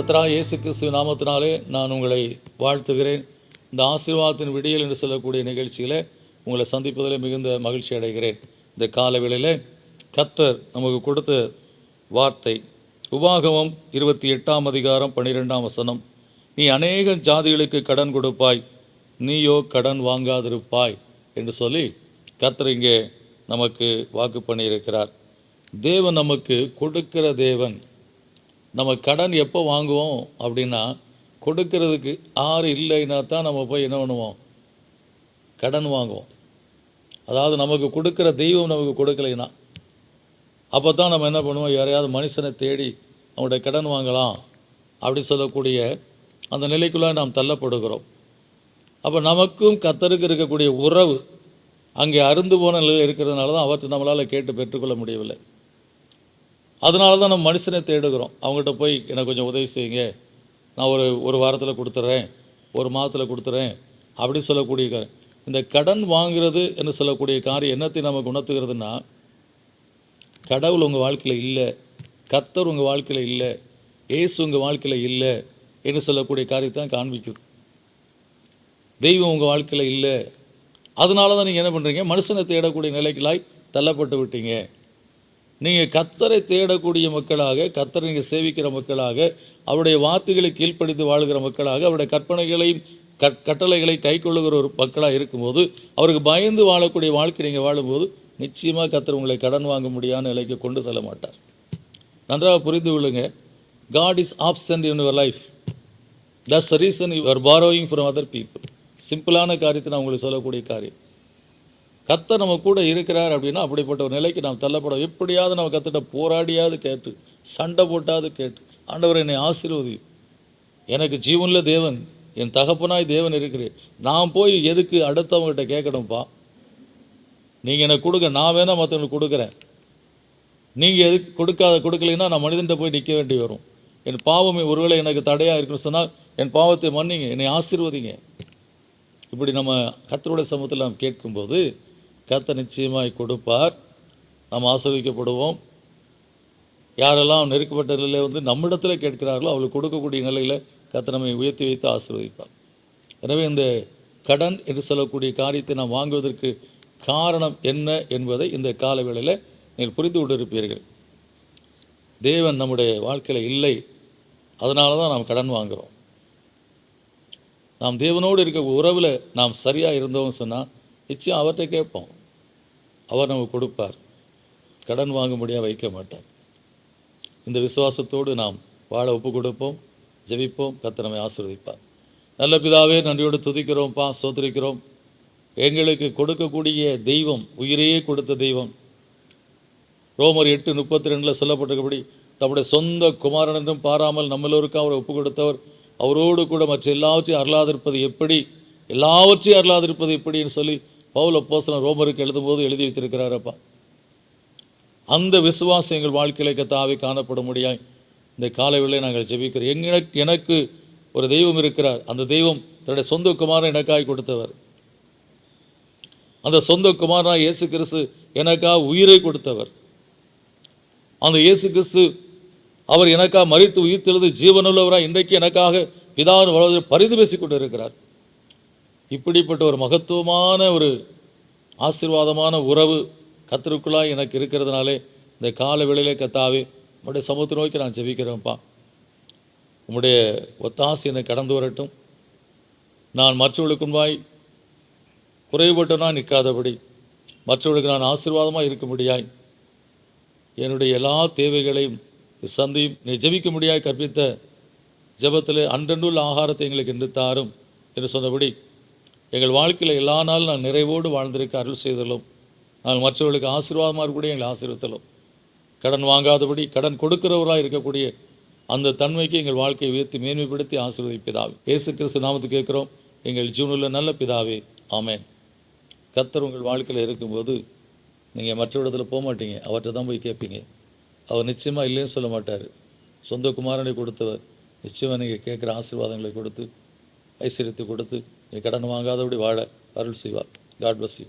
கத்ரா இயேசு கிறிஸ்து நாமத்தினாலே நான் உங்களை வாழ்த்துகிறேன். இந்த ஆசீர்வாதத்தின் விடியல் என்று சொல்லக்கூடிய நிகழ்ச்சியில் உங்களை சந்திப்பதில் மிகுந்த மகிழ்ச்சி அடைகிறேன். இந்த காலவேளையில் கத்தர் நமக்கு கொடுத்த வார்த்தை உபாகமம் இருபத்தி எட்டாம் அதிகாரம் பன்னிரெண்டாம் வசனம். நீ அநேக ஜாதிகளுக்கு கடன் கொடுப்பாய் நீயோ கடன் வாங்காதிருப்பாய் என்று சொல்லி கத்தர் இங்கே நமக்கு வாக்கு பண்ணியிருக்கிறார். தேவன் நமக்கு கொடுக்கிற தேவன் நம்ம கடன் எப்போ வாங்குவோம் அப்படின்னா கொடுக்கறதுக்கு ஆறு இல்லைன்னா தான் நம்ம போய் என்ன பண்ணுவோம்? கடன் வாங்குவோம். அதாவது நமக்கு கொடுக்குற தெய்வம் நமக்கு கொடுக்கலைன்னா அப்போ தான் நம்ம என்ன பண்ணுவோம்? யாரையாவது மனுஷனை தேடி அவனுடைய கடன் வாங்கலாம் அப்படி சொல்லக்கூடிய அந்த நிலைக்குள்ளே நாம் தள்ளப்படுகிறோம். அப்போ நமக்கும் கத்தருக்கு இருக்கக்கூடிய உறவு அங்கே அருந்து போன நிலையில் இருக்கிறதுனால தான் அவற்றை நம்மளால் கேட்டு பெற்றுக்கொள்ள முடியவில்லை. அதனால தான் நம்ம மனுஷனை தேடுகிறோம். அவங்ககிட்ட போய் எனக்கு கொஞ்சம் உதவி செய்யுங்க. நான் ஒரு ஒரு வாரத்தில் கொடுத்துட்றேன் ஒரு மாதத்தில் கொடுத்துட்றேன் அப்படி சொல்லக்கூடிய இந்த கடன் வாங்கிறது என்று சொல்லக்கூடிய காரியம் என்னத்தை நமக்கு உணர்த்துகிறதுனா கடவுள் உங்கள் வாழ்க்கையில் இல்லை. கத்தர் உங்கள் வாழ்க்கையில் இல்லை. ஏசு உங்கள் வாழ்க்கையில் இல்லை என்று சொல்லக்கூடிய காரியத்தை தான் காண்பிக்குது தெய்வம் உங்கள் வாழ்க்கையில் இல்லை. அதனால தான் நீங்கள் என்ன பண்ணுறீங்க மனுஷனை தேடக்கூடிய நிலைகளாய் தள்ளப்பட்டு விட்டீங்க. நீங்கள் கத்தரை தேடக்கூடிய மக்களாக கத்தரை நீங்கள் சேவிக்கிற மக்களாக அவருடைய வார்த்தைகளை கீழ்ப்படித்து வாழ்கிற மக்களாக அவருடைய கற்பனைகளையும் கட் கட்டளைகளை கைக்கொள்ளுகிற ஒரு மக்களாக இருக்கும்போது அவருக்கு பயந்து வாழக்கூடிய வாழ்க்கை நீங்கள் வாழும்போது நிச்சயமாக கத்தர் உங்களை கடன் வாங்க முடியாத நிலைக்கு கொண்டு செல்ல மாட்டார். நன்றாக புரிந்து கொள்ளுங்க. God is absent in your life that's reason you are borrowing from other people சிம்பிளான காரியத்தை நான் உங்களுக்கு சொல்லக்கூடிய காரியம். கத்த நம்ம கூட இருக்கிறார் அப்படின்னா அப்படிப்பட்ட ஒரு நிலைக்கு நாம் தள்ளப்படும். எப்படியாவது நம்ம கத்திட்ட போராடியாவது கேட்டு சண்டை போட்டாவது கேட்டு ஆண்டவர் என்னை ஆசீர்வதி. எனக்கு ஜீவனில் தேவன் என் தகப்பனாய் தேவன் இருக்கிறேன் நான் போய் எதுக்கு அடுத்தவங்ககிட்ட கேட்கணும்ப்பா நீங்கள் எனக்கு கொடுங்க நான் வேணால் மற்றவங்களுக்கு கொடுக்குறேன். நீங்கள் எதுக்கு கொடுக்காத கொடுக்கலைன்னா நான் மனிதன்கிட்ட போய் நிற்க வேண்டி வரும். என் பாவமே ஒருவேளை எனக்கு தடையாக இருக்குன்னு சொன்னால் என் பாவத்தை மன்னிங்க என்னை ஆசீர்வதிங்க. இப்படி நம்ம கத்தருடைய சமூகத்தில் நாம் கேட்கும்போது கர்த்தர் நிச்சயமாய் கொடுப்பார். நாம் ஆசிர்விக்கப்படுவோம் யாரெல்லாம் நெருக்கப்பட்ட நிலையில் வந்து நம்மிடத்தில் கேட்கிறார்களோ அவளுக்கு கொடுக்கக்கூடிய நிலையில் கர்த்தர் நம்மை உயர்த்தி வைத்து ஆசீர்வதிப்பார். எனவே இந்த கடன் என்று சொல்லக்கூடிய காரியத்தை நாம் வாங்குவதற்கு காரணம் என்ன என்பதை இந்த கால வேளையில் நீங்கள் புரிந்து கொண்டிருப்பீர்கள். தேவன் நம்முடைய வாழ்க்கையில் இல்லை. அதனால தான் நாம் கடன் வாங்குகிறோம் நாம் தேவனோடு இருக்க உறவில் நாம் சரியாக இருந்தோம்னு சொன்னால் நிச்சயம் அவர்கிட்ட கேட்போம். அவர் நமக்கு கொடுப்பார். கடன் வாங்க முடியாது வைக்க மாட்டார். இந்த விசுவாசத்தோடு நாம் வாழ ஒப்பு கொடுப்போம் ஜெபிப்போம் கத்தனமை நம்மை ஆசீர்வதிப்பார். நல்ல பிதாவே நன்றியோடு துதிக்கிறோம்ப்பா சோதரிக்கிறோம் எங்களுக்கு கொடுக்கக்கூடிய தெய்வம் உயிரையே கொடுத்த தெய்வம். ரோமர் எட்டு முப்பத்தி ரெண்டில் சொல்லப்பட்டிருக்கபடி தம்முடைய சொந்த குமாரன் என்றும் பாராமல் நம்மளோருக்கும் அவரை ஒப்பு கொடுத்தவர். அவரோடு கூட மற்ற எல்லாவற்றையும் அருளாதிருப்பது எப்படி எல்லாவற்றையும் அருளாதிருப்பது எப்படின்னு சொல்லி பவுல போசனம் ரோமருக்கு எழுதும்போது எழுதி வைத்திருக்கிறாரப்பா. அந்த விசுவாசம் எங்கள் வாழ்க்கையில கத்தாவே காணப்பட முடியாய் இந்த காலைவிலே நாங்கள் ஜெபிக்கிறோம். எங்களுக்கு எனக்கு ஒரு தெய்வம் இருக்கிறார். அந்த தெய்வம் தன்னுடைய சொந்த குமாரன் எனக்காய் கொடுத்தவர். அந்த சொந்த குமாரா இயேசு கிறிஸ்து எனக்காக உயிரை கொடுத்தவர். அந்த இயேசு கிறிஸ்து அவர் எனக்காக மறித்து உயிர்த்தெழுது ஜீவனுள்ளவராக இன்றைக்கு எனக்காக பிதாவின் வளர்ந்து பரிந்து பேசிக் கொண்டு இருக்கிறார் இப்படிப்பட்ட ஒரு மகத்துவமான ஒரு ஆசீர்வாதமான உறவு கத்திருக்குள்ளாய் எனக்கு இருக்கிறதுனாலே இந்த கால வேளையிலே கத்தாவே உங்களுடைய சமூகத்தை நோக்கி நான் ஜெபிக்கிறேன்ப்பா. உங்களுடைய ஒத்தாசி என்னை கடந்து வரட்டும். நான் மற்றவர்களுக்கு முன்பாய் நிற்காதபடி மற்றவர்களுக்கு நான் ஆசீர்வாதமாக இருக்க முடியாய் என்னுடைய எல்லா தேவைகளையும் சந்தையும் நீ ஜெபிக்க முடியாய் கற்பித்த ஜெபத்தில் அன்றன்றுள்ள ஆகாரத்தை எங்களுக்கு என்று தாரும் என்று சொன்னபடி எங்கள் வாழ்க்கையில் எல்லா நாளும் நான் நிறைவோடு வாழ்ந்திருக்க அருள் செய்தலும் நான் மற்றவர்களுக்கு ஆசீர்வாதமாக இருக்கக்கூடிய எங்களை ஆசீர்வத்தலும். கடன் வாங்காதபடி கடன் கொடுக்கிறவராக இருக்கக்கூடிய அந்த தன்மைக்கு எங்கள் வாழ்க்கையை உயர்த்தி மேன்மைப்படுத்தி ஆசீர்வதிப்பதாவே இயேசு கிறிஸ்து நாமத்துக்கு கேட்குறோம். எங்கள் ஜூனில் நல்ல பிதாவே. ஆமேன். கத்தர் உங்கள் வாழ்க்கையில் இருக்கும்போது நீங்கள் மற்ற இடத்துல போக மாட்டீங்க. அவர்கிட்ட தான் போய் கேட்பீங்க. அவர் நிச்சயமாக இல்லைன்னு சொல்ல மாட்டார். சொந்த குமாரனை கொடுத்தவர். நிச்சயமாக நீங்கள் கேட்குற ஆசீர்வாதங்களை கொடுத்து ஐஸ்வர்யத்தை கொடுத்து நீ கடன் வாங்காதபடி வாழ அருள் செய்வார். God bless you